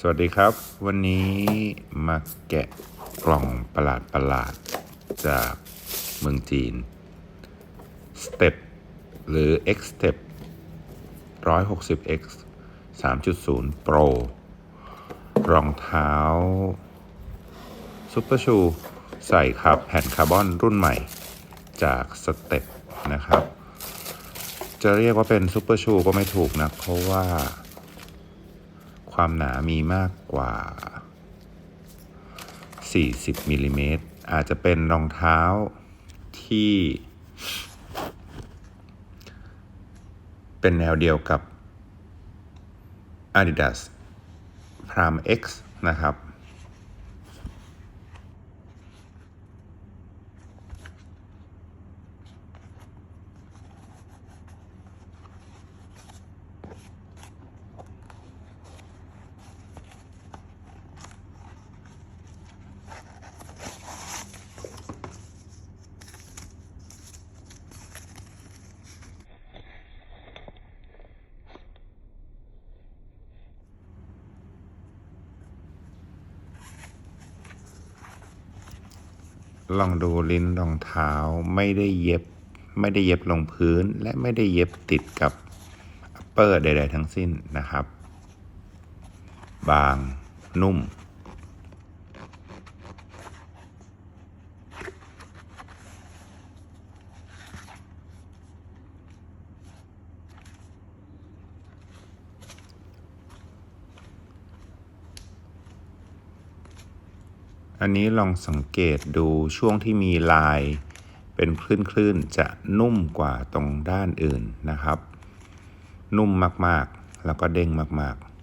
สวัสดีครับ วันนี้มาแกะกล่องประหลาดประหลาดๆจากเมืองจีน Step หรือ X Step 160X 3.0 Pro รองเท้าซุปเปอร์ชูใส่ครับแผ่นคาร์บอนรุ่นใหม่จาก Step นะครับ จะเรียกว่าเป็นซุปเปอร์ชูก็ไม่ถูกนะ เพราะว่า ความหนามีมากกว่า 40มิลลิเมตรอาจจะเป็นรองเท้าที่ เป็นแนวเดียวกับ Adidas Prime X นะครับ ลองดูลิ้นรองเท้าไม่ได้เย็บ ไม่ได้เย็บลงพื้น และไม่ได้เย็บติดกับอัปเปอร์ใด ๆ ทั้งสิ้นนะครับ บางนุ่ม อันนี้ลองสังเกตดูช่วงที่มีลาย เป็นคลื่นๆจะนุ่มกว่าตรงด้านอื่นนะครับ นุ่มมากๆ แล้วก็เด้งมากๆ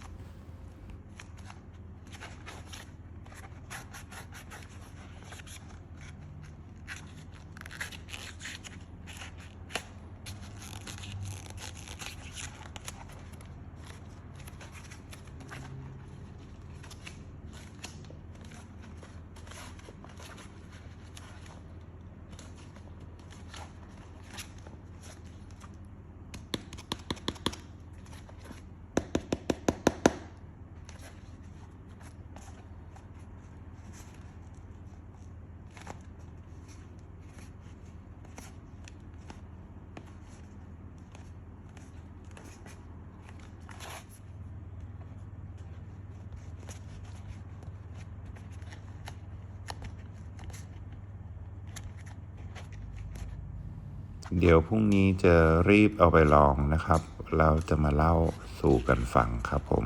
เดี๋ยวพรุ่งนี้จะรีบเอาไปลองนะครับ เราจะมาเล่าสู่กันฟังครับผม